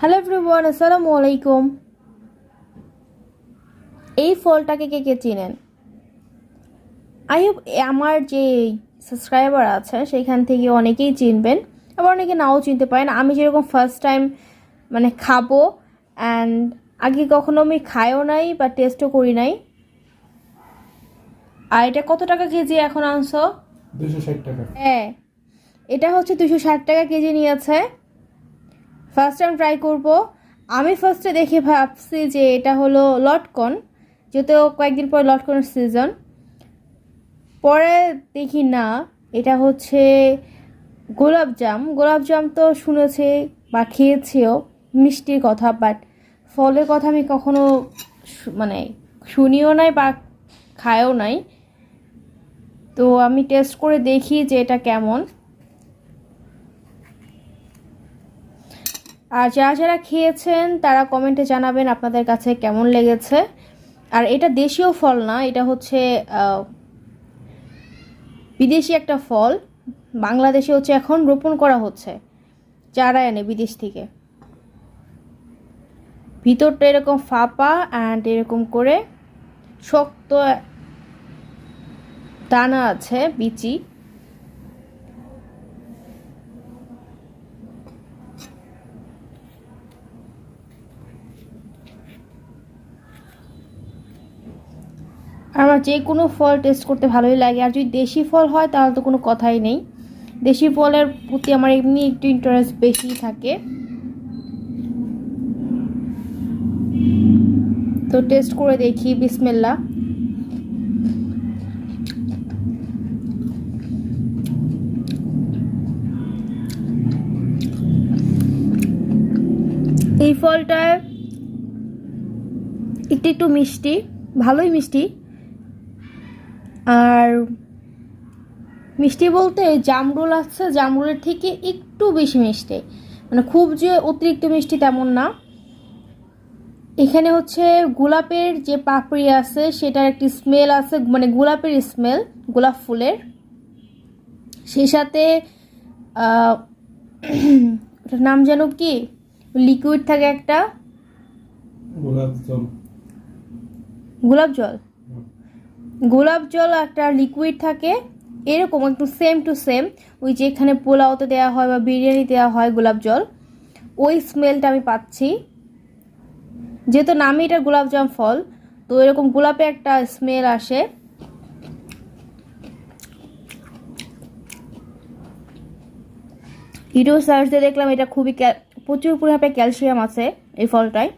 Hello everyone আসসালামু আলাইকুম এই ফলটাকে কে কে চিনেন? আই হোপ আমার যে সাবস্ক্রাইবার আছে সেখান থেকে অনেকেই চিনবেন। আবার অনেকে নাও চিনতে পারেন। আমি যেরকম ফার্স্ট টাইম মানে খাব অ্যান্ড আগে কখনো আমি খাইও নাই বা টেস্টও করি নাই। আর এটা কত টাকা কেজি এখন আনছো? দুশো ষাট টাকা। হ্যাঁ। এটা হচ্ছে দুশো ষাট টাকা কেজি নিয়েছে। ফার্স্ট টাইম ট্রাই করব। আমি ফার্স্টে দেখে ভাবছি যে এটা হলো লটকন। যেহেতু কয়েকদিন পর লটকনের সিজন পরে দেখি না, এটা হচ্ছে গোলাপজাম গোলাপজাম তো শুনেছি বা খেয়েছেও, মিষ্টির কথা বাট ফলের কথা আমি কখনো মানে শুনিও নাই বা খায়ও নাই। তো আমি টেস্ট করে দেখি যে এটা কেমন। আর যারা যারা খেয়েছেন, তারা কমেন্টে জানাবেন আপনাদের কাছে কেমন লেগেছে। আর এটা দেশীয় ফল না, এটা হচ্ছে বিদেশি একটা ফল। বাংলাদেশে হচ্ছে এখন রোপণ করা হচ্ছে, চারা এনে বিদেশ থেকে। ভিতরটা এরকম ফাঁপা অ্যান্ড এরকম করে শক্ত দানা আছে, বিচি। আমার যে কোনো ফল টেস্ট করতে ভালোই লাগে। আর যদি দেশি ফল হয়, তাহলে তো কোনো কথাই নেই। দেশি ফলের প্রতি আমার এমনি একটু ইন্টারেস্ট বেশি থাকে। তো টেস্ট করে দেখি বিসমেল্লা এই ফলটা একটু একটু মিষ্টি, ভালোই মিষ্টি। আর মিষ্টি বলতে জামরুল আছে জামরুলের থেকে একটু বেশি মিষ্টি। মানে খুব যে অতিরিক্ত মিষ্টি তেমন না। এখানে হচ্ছে গোলাপের যে পাপড়ি আছে সেটার একটি স্মেল আছে মানে গোলাপের স্মেল গোলাপ ফুলের। সেই সাথে ওটার নাম যেন কি? লিকুইড থাকে একটা। গোলাপ জল। গোলাপ জল। গোলাপ জল একটা লিকুইড থাকে, এরকম একটু সেম টু সেম ওই যে এখানে পোলাওতে দেওয়া হয় বা বিরিয়ানি দেওয়া হয় গোলাপ জল, ওই স্মেলটা আমি পাচ্ছি। যেহেতু নামই এটা গোলাপজাম ফল, তো এরকম গোলাপে একটা স্মেল আসে। ভিডিও সার্চ দিয়ে দেখলাম এটা খুবই প্রচুর পরিমাণে ক্যালসিয়াম আছে এই ফলটায়।